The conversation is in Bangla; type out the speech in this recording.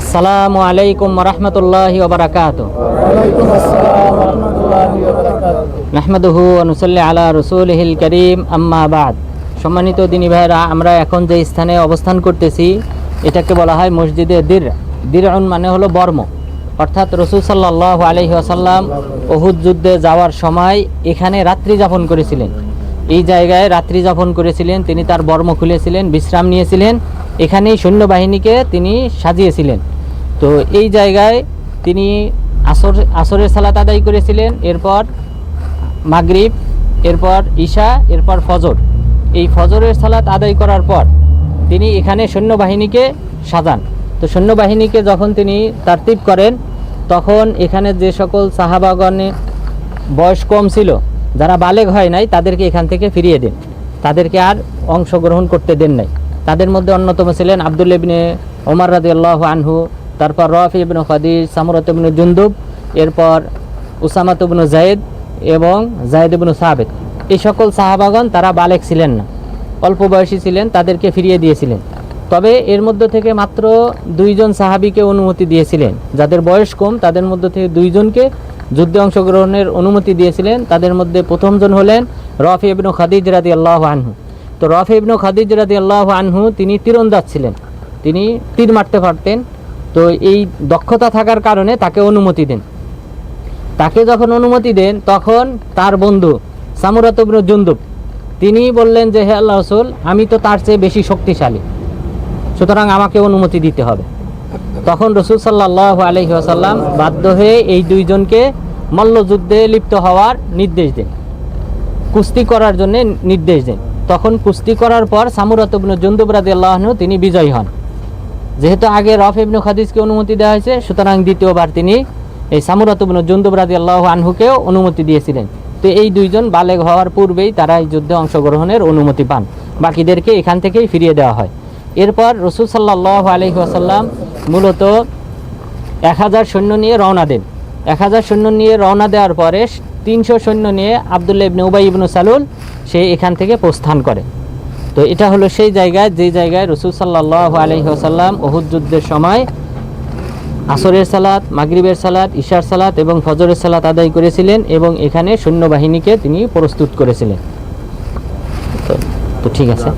আসসালামু আলাইকুম রহমতুল্লাহ ওবরাকাত নাহমাদুহু অনুসল্লি আলা রসুলহিল করিম, আম্মা বাদ। সম্মানিত দিনী ভাইরা আমরা এখন যে স্থানে অবস্থান করতেছি, এটাকে বলা হয় মসজিদে দির। দিরউন মানে হলো বর্ম। অর্থাৎ রসুল সাল্লাহ আলহি আসাল্লাম ওহুদ যুদ্ধে যাওয়ার সময় এখানে রাত্রি যাপন করেছিলেন। এই জায়গায় রাত্রি যাপন করেছিলেন, তিনি তার বর্ম খুলেছিলেন, বিশ্রাম নিয়েছিলেন, এখানেই সৈন্যবাহিনীকে তিনি সাজিয়েছিলেন। তো এই জায়গায় তিনি আসর, আসরের সালাত আদায় করেছিলেন, এরপর মাগরিব, এরপর ঈশা, এরপর ফজর। এই ফজরের সালাত আদায় করার পর তিনি এখানে সৈন্যবাহিনীকে সাজান। তো সৈন্যবাহিনীকে যখন তিনি তারতিব করেন তখন এখানে যে সকল সাহাবাগণে বয়স কম ছিল, যারা বালেগ হয় নাই, তাদেরকে এখান থেকে ফিরিয়ে দেন। তাদেরকে আর অংশগ্রহণ করতে দেন নাই। তাদের মধ্যে অন্যতম ছিলেন আবদুল ইবনে ওমর রাজি আল্লাহ আনহু, তারপর রফ ইবনু খাদির সামরত ইবনু জুন্দুব, এরপর উসামাত ইবনু জায়েদ এবং জায়েদ ইবনু সাবেদ এই সকল সাহাবাগণ তারা বালেক ছিলেন না। অল্প বয়সী ছিলেন, তাদেরকে ফিরিয়ে দিয়েছিলেন। তবে এর মধ্য থেকে মাত্র দুইজন সাহাবিকে অনুমতি দিয়েছিলেন। যাদের বয়স কম, তাদের মধ্য থেকে দুইজনকে যুদ্ধে অংশগ্রহণের অনুমতি দিয়েছিলেন। তাদের মধ্যে প্রথমজন হলেন রফি ইবনু খাদিজ রাদি আল্লাহ আনহু। তো রফি ইবনু খাদিজ রাদি আল্লাহ আনহু, তিনি তীরন্দাজ ছিলেন। তিনি তীর মারতে পারতেন। তো এই দক্ষতা থাকার কারণে তাকে অনুমতি দেন। তাকে যখন অনুমতি দেন, তখন তার বন্ধু সামুরাত ইবনু জুন্দুব, তিনি বললেন যে, হে আল্লাহ রসুল, আমি তো তার চেয়ে বেশি শক্তিশালী। সুতরাং আমাকে অনুমতি দিতে হবে। তখন রসুল সাল্লাহ আলহি আসাল্লাম বাধ্য হয়ে এই দুইজনকে মল্লযুদ্ধে লিপ্ত হওয়ার নির্দেশ দেন। কুস্তি করার জন্য নির্দেশ দেন। তখন কুস্তি করার পর সামুরাত ইবনু আল্লাহনু তিনি বিজয়ী হন। যেহেতু আগে রফ ইবনু খাদিজকে অনুমতি দেওয়া হয়েছে, সুতরাং দ্বিতীয়বার তিনি এই সামুরাত ইবনু আল্লাহ আনহুকেও অনুমতি দিয়েছিলেন। তো এই দুইজন বালেগ হওয়ার পূর্বেই তারা এই যুদ্ধে অংশগ্রহণের অনুমতি পান। বাকিদেরকে এখান থেকেই ফিরিয়ে দেওয়া হয়। এরপর রসুল সাল্লাহ আলহি আসাল্লাম মূলত এক হাজার সৈন্য নিয়ে রওনা দেন। এক হাজার সৈন্য নিয়ে রওনা দেওয়ার পরে তিনশো সৈন্য নিয়ে আবদুল্লাহ ইবনে উবাই ইবনু সালুল সে এখান থেকে প্রস্থান করে। তো এটা হলো সেই জায়গায় যে জায়গায় রসুল সাল্লাহ আলহি আসাল্লাম ওহুদ যুদ্ধের সময় আসরের সালাত, মাগরিবের সালাত, ঈশার সালাত এবং ফজরের সালাত আদায় করেছিলেন এবং এখানে সৈন্যবাহিনীকে তিনি প্রস্তুত করেছিলেন। তো ঠিক আছে।